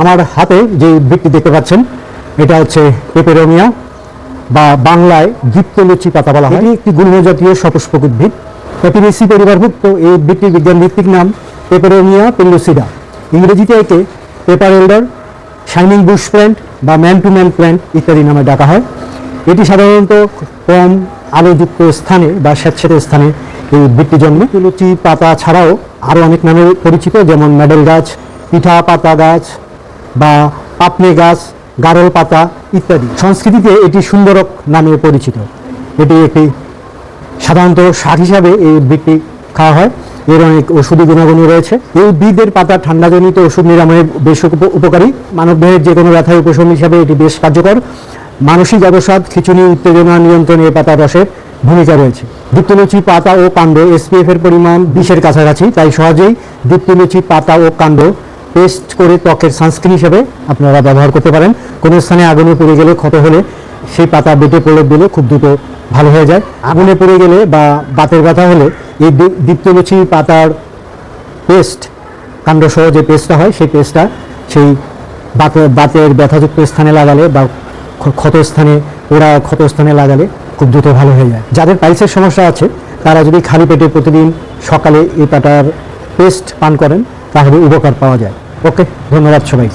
আমার হাতে যে উদ্ভিদটি দেখতে পাচ্ছেন, এটা হচ্ছে পেপেরোমিয়া বা বাংলায় দীপ্তলুচি পাতা বলা হয়। একটি গুল্মজাতীয় সপুষ্পক উদ্ভিদ। প্যাপিরেসি পরিবারভুক্ত এই উদ্ভিদটির বিজ্ঞান ভিত্তিক নাম পেপেরোমিয়া পেলুসিডা ইংরেজিতে একে pepper elder, shining bush plant বা ম্যান টু ম্যান প্ল্যান্ট ইত্যাদি নামে ডাকা হয়। এটি সাধারণত কম আলোযুক্ত স্থানে বা স্যাঁতস্যাঁতে স্থানে এই উদ্ভিদটি জন্মে। তুলসী পাতা ছাড়াও আরও অনেক নামে পরিচিত, যেমন মেডেল গাছ, পিঠা পাতা গাছ বা পাপনে গাছ, গারল পাতা ইত্যাদি। সংস্কৃতিতে এটি সুন্দরক নামে পরিচিত। এটি একটি সাধারণত শাক হিসাবে এই উদ্ভিদটি খাওয়া হয়। এর অনেক ওষুধি গুণাগুণ রয়েছে। এই উদ্ভিদের পাতা ঠান্ডাজনিত ওষুধ নিরাময়ে বেশ উপ- উপকারী। মানবদেহের যে কোনো ব্যথায় উপশম হিসাবে এটি বেশ কার্যকর। মানসিক অবসাদ, খিচুনি, উত্তেজনা নিয়ন্ত্রণে এই পাতা রসের ভূমিকা রয়েছে। দীপ্তলুচি পাতা ও কাণ্ড এসপিএফ এর পরিমাণ বিশের কাছাকাছি, তাই সহজেই দীপ্তলুচি পাতা ও কাণ্ড পেস্ট করে ত্বকের সানস্ক্রিন হিসেবে আপনারা ব্যবহার করতে পারেন। কোনো স্থানে আগুনে পড়ে গেলে, ক্ষত হলে সেই পাতা বেটে পড়ে দিলে খুব দ্রুত ভালো হয়ে যায়। আগুনে পড়ে গেলে বা বাতের ব্যথা হলে এই দীপ্তলুচি পাতার পেস্ট, কাণ্ডসহ যে পেস্টটা হয়, সেই পেস্টটা সেই বাতের বাতের ব্যথাযুক্ত স্থানে লাগালে বা ক্ষ- ক্ষত স্থানে ওরা ক্ষত স্থানে লাগালে খুব দ্রুত ভালো হয়ে যায়। যাদের পাইলসের সমস্যা আছে, তারা যদি খালি পেটে প্রতিদিন সকালে এই পাতার পেস্ট পান করেন, তাহলে উপকার পাওয়া যায়। ওকে ধন্যবাদ সবাই